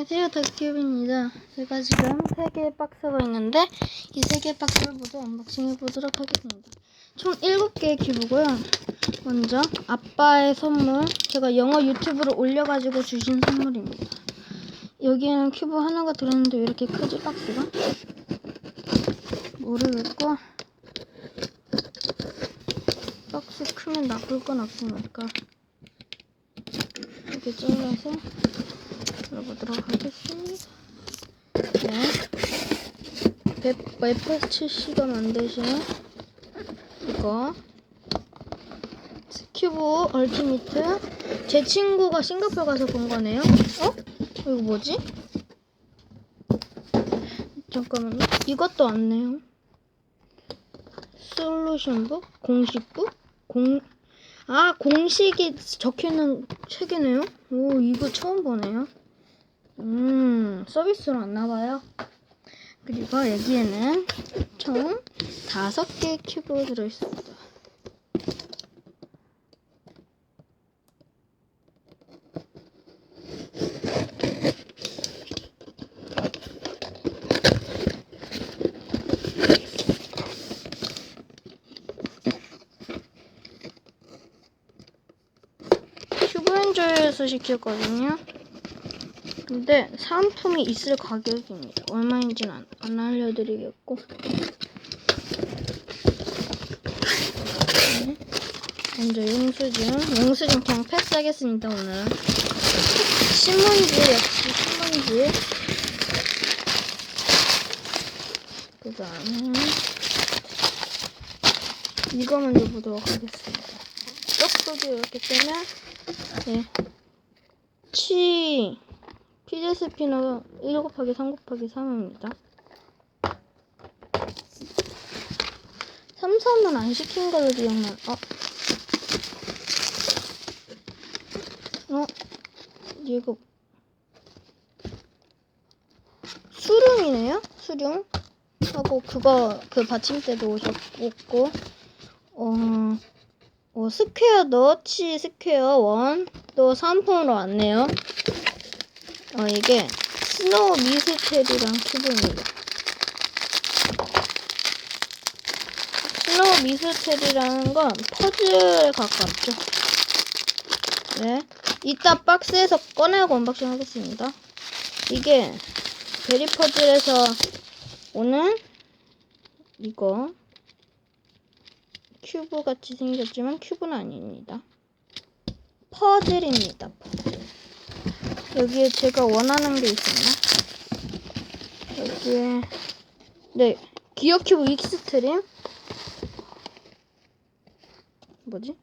안녕하세요. 덕큐브입니다. 제가 지금 세 개의 박스가 있는데 이세 개의 박스를 모두 언박싱 해 보도록 하겠습니다. 총 7개의 큐브고요. 먼저 아빠의 선물 제가 영어 유튜브로 올려가지고 주신 선물입니다. 여기에는 큐브 하나가 들었는데 왜 이렇게 크지 박스가? 모르겠고 박스 크면 나쁠 건 없으니까 이렇게 잘라서 들어보도록 하겠습니다. 네. F7C가 만드신 이거 스큐브 얼티미트 제 친구가 싱가포르 가서 본 거네요. 어? 이거 뭐지? 잠깐만요. 이것도 왔네요. 솔루션북? 공식북? 공, 아, 공식이 적혀있는 책이네요? 오, 이거 처음 보네요. 음, 서비스로 왔나 봐요. 그리고 여기에는 총 다섯 개의 큐브 들어있습니다. 큐브 엔조에서 시켰거든요. 근데 사은품이 있을 가격입니다. 얼마인지는 안, 안 알려드리겠고. 네. 먼저 영수증. 영수증 그냥 패스하겠습니다, 오늘은. 신문지, 역시 신문지. 그 다음에 이거 먼저 보도록 하겠습니다. 쪽쪽이 이렇게 뜨면 네. 치 피제 스피너 1 곱하기 3 곱하기 3입니다. 3, 3은 안 시킨 걸로 기억나. 어? 어? 이거 수룡이네요? 수룡? 하고 그거 그 받침대도 오셨고 어, 어 스퀘어 너치 스퀘어 원또 상품으로 왔네요. 어, 이게 스노우 미스테리랑 큐브입니다. 스노우 미스테리라는 건 퍼즐에 가깝죠. 네. 이따 박스에서 꺼내고 언박싱 하겠습니다. 이게 베리 퍼즐에서 오는 이거 큐브 같이 생겼지만 큐브는 아닙니다. 퍼즐입니다. 여기에 제가 원하는 게 있었나? 여기에 네 기어 큐브 익스트림? 뭐지?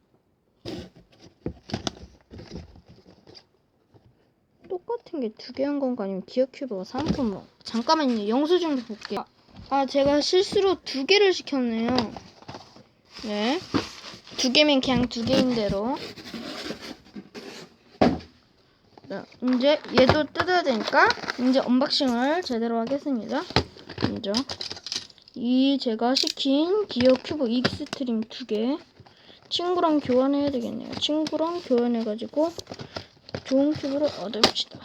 똑같은 게 두 개 한 건가? 아니면 기어 큐브가 상품? 뭐 잠깐만요 영수증도 볼게요. 아 제가 실수로 두 개를 시켰네요. 네두 개면 그냥 두 개인 대로 자, 이제 얘도 뜯어야 되니까 이제 언박싱을 제대로 하겠습니다. 먼저 이 제가 시킨 기어 큐브 익스트림 두 개 친구랑 교환해야 되겠네요. 친구랑 교환해가지고 좋은 큐브를 얻읍시다.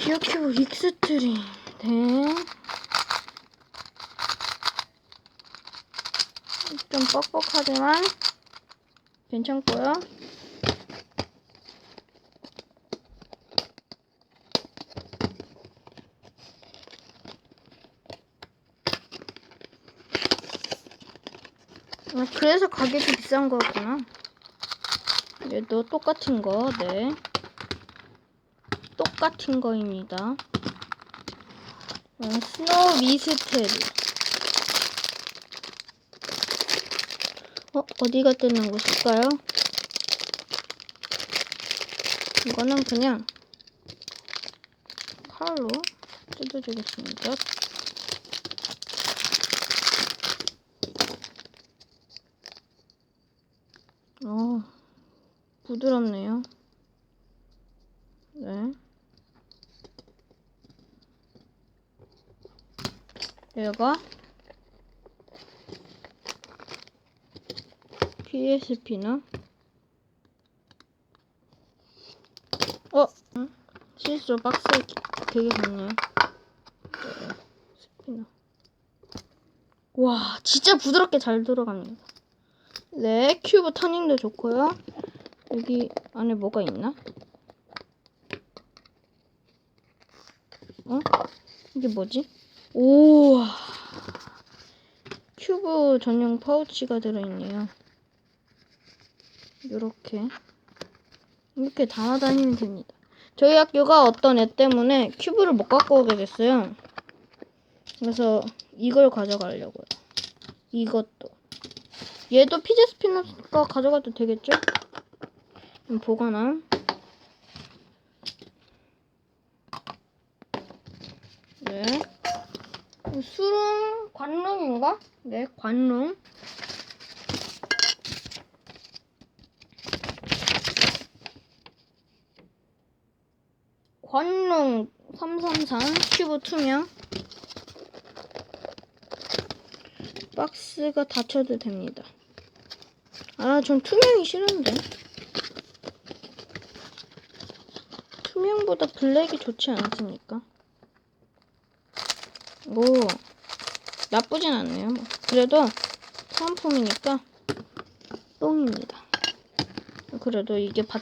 기어 큐브 익스트림 네. 좀 뻑뻑하지만 괜찮고요. 아, 그래서 가격이 비싼 거구나. 얘도 똑같은 거, 네. 똑같은 거입니다. 어, 스노우 미스테리. 어, 어디가 뜨는 곳일까요? 이거는 그냥 칼로 뜯어주겠습니다. 어, 부드럽네요. 네. 얘가 PSP나 어? 응? 실수로 박스에 되게 갔네요. 네, 스피너. 와, 진짜 부드럽게 잘 들어갑니다. 네, 큐브 터닝도 좋고요. 여기 안에 뭐가 있나? 어? 이게 뭐지? 우와. 큐브 전용 파우치가 들어있네요. 이렇게 이렇게 담아 다니면 됩니다. 저희 학교가 어떤 애 때문에 큐브를 못 갖고 오게 됐어요. 그래서 이걸 가져가려고요. 이것도. 얘도 피제 스피너가 가져가도 되겠죠? 음, 보관함. 네. 수릉 관롱인가? 네, 관롱. 관롱 333 큐브 투명. 박스가 닫혀도 됩니다. 아, 전 투명이 싫은데. 투명보다 블랙이 좋지 않습니까? 오, 나쁘진 않네요. 뭐. 그래도 사은품이니까 똥입니다. 그래도 이게 바